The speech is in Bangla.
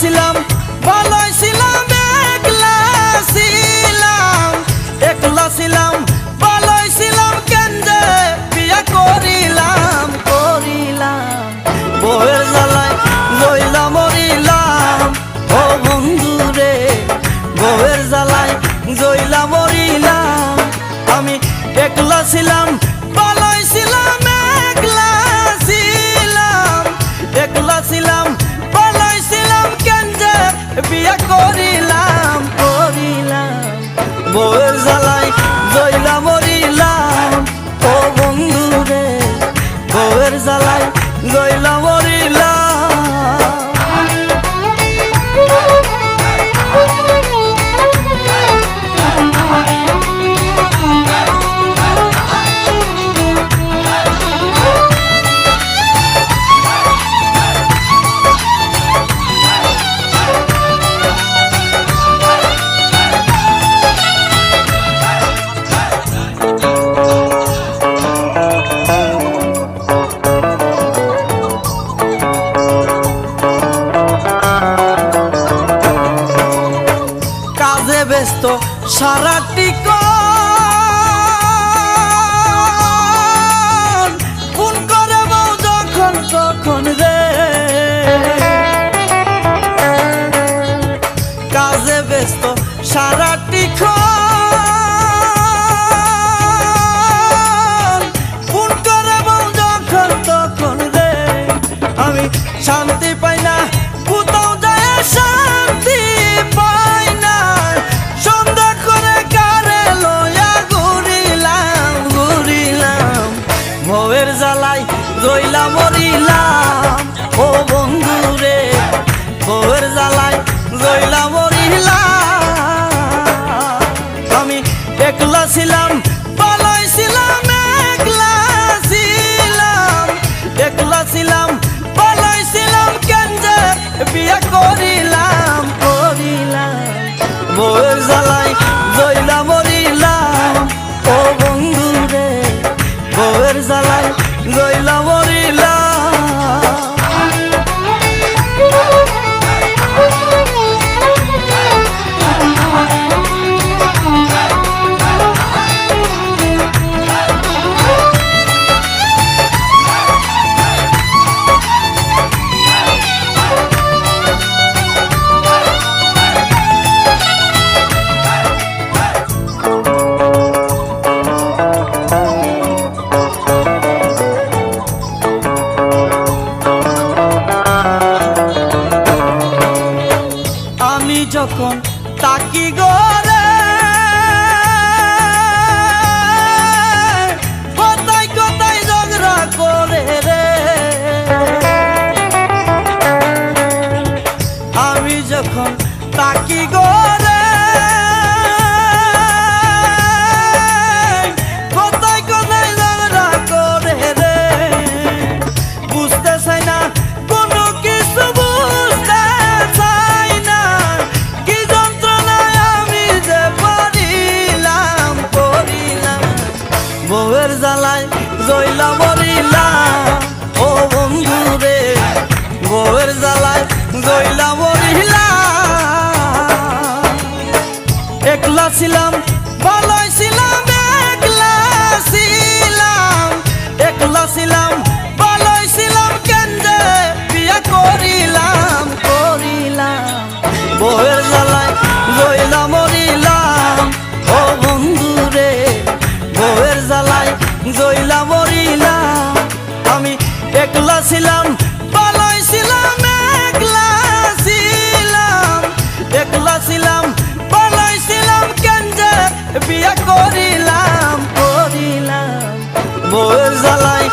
ছিলাম ভালোই ছিলাম, একলা ছিলাম একলা ছিলাম, ভালোই ছিলাম কেন্দ্রে বিয়া করিলাম করিলাম, বউয়ের জ্বালায় লইলা মরিলাম। ও বন্ধু রে বউয়ের আমি একলা ছিলাম বউয়ের ব্যস্ত সারাটি ফোন জ্বালাই রইলা মরিলাম ও বন্ধু রে ভবের জ্বালাই রইলা মরিলাম আমি একলা ছিলাম ছিলাম, একলা বউয়ের জ্বালাই জইলা মরিলাম ও বন্ধু রে বউয়ের যখন তাকি গরে কোথায় কোথায় ঝগড়া করে রে? আমি একলা ছিলাম ছিলাম ছিলাম। ছিলাম বিয়া করিলাম করিলাম। বোর জ্বালায়